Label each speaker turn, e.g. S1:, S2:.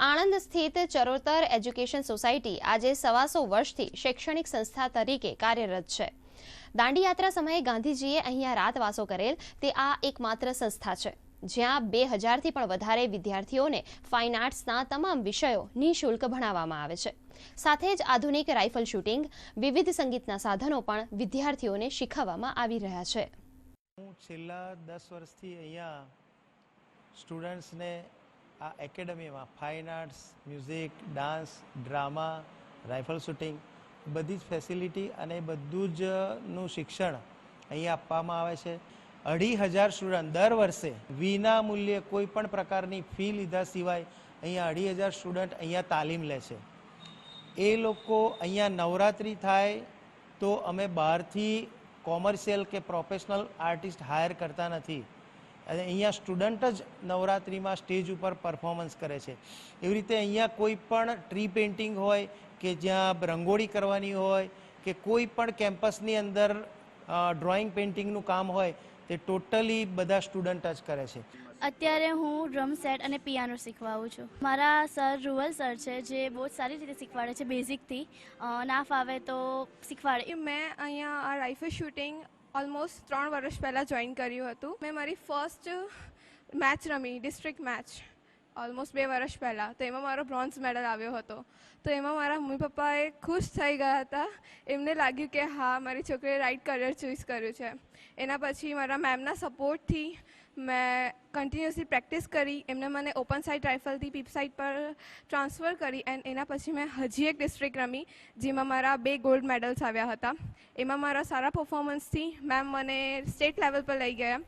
S1: આણંદ સ્થિત Charotar education society આજે સવાસો વર્ષથી શૈક્ષણિક સંસ્થા તરીકે કાર્યરત છે. દાંડી યાત્રા સમયે ગાંધીજીએ અહીંયા રાતવાસો કરેલ તે આ એકમાત્ર સંસ્થા છે, જ્યાં બે હજારથી પણ વધારે વિદ્યાર્થીઓને ફાઇન આર્ટ્સના તમામ વિષયો નિઃશુલ્ક ભણાવવામાં આવે છે. સાથે જ આધુનિક રાઇફલ શૂટિંગ, વિવિધ સંગીતના સાધનો પણ વિદ્યાર્થીઓને શીખવવામાં આવી રહ્યા છે.
S2: હું છેલ્લા દસ વર્ષથી અહીંયા સ્ટુડન્ટ્સને આ એકેડમીમાં fine arts, music, dance, drama, rifle shooting, બધી જ ફેસિલિટી અને બધું જ, નું શિક્ષણ અહીંયા આપવામાં આવે છે. અઢી હજાર સ્ટુડન્ટ દર વર્ષે વિના મૂલ્યે કોઈ પણ પ્રકારની ફી લીધા સિવાય અહીંયા અઢી હજાર સ્ટુડન્ટ અહીંયા તાલીમ લે છે. એ લોકો અહીંયા નવરાત્રિ થાય તો અમે બહારથી કોમર્શિયલ કે પ્રોફેશનલ આર્ટિસ્ટ હાયર કરતા નથી. અને અહીંયા સ્ટુડન્ટ જ નવરાત્રિમાં સ્ટેજ ઉપર પરફોર્મન્સ કરે છે. એવી રીતે અહીંયા કોઈ પણ ટ્રી પેઇન્ટિંગ હોય કે જ્યાં રંગોળી કરવાની હોય કે કોઈ પણ કેમ્પસની અંદર ડ્રોઈંગ પેઇન્ટિંગનું કામ હોય તે ટોટલી બધા સ્ટુડન્ટ જ કરે છે.
S3: અત્યારે હું ડ્રમ સેટ અને પિયાનો શીખવાડું છું. મારા સર રૂવલ સર છે જે બહુ જ સારી રીતે શીખવાડે છે બેઝિકથી ના ફાવે તો શીખવાડે.
S4: મેં અહીંયા આ રાઇફલ શૂટિંગ ઓલમોસ્ટ ત્રણ વર્ષ પહેલાં જોઈન કર્યું હતું. મેં મારી ફર્સ્ટ મેચ રમી ડિસ્ટ્રિક્ટ મેચ ઓલમોસ્ટ બે વર્ષ પહેલાં. તો એમાં મારો બ્રોન્ઝ મેડલ આવ્યો હતો. તો એમાં મારા મમ્મી પપ્પાએ ખુશ થઈ ગયા હતા. એમને લાગ્યું કે હા, મારી છોકરીએ રાઇટ કરિયર ચૂઝ કર્યું છે. એના પછી મારા મેમના સપોર્ટથી મેં કન્ટિન્યુઅસલી પ્રેક્ટિસ કરી. એમને મને ઓપન સાઇડ રાઇફલથી પીપ સાઇડ પર ટ્રાન્સફર કરી એન્ડ એના પછી મેં હજી એક ડિસ્ટ્રિક્ટ રમી, જેમાં મારા બે ગોલ્ડ મેડલ્સ આવ્યા હતા. એમાં મારા સારા પર્ફોમન્સથી મેમ મને સ્ટેટ લેવલ પર લઈ ગયા.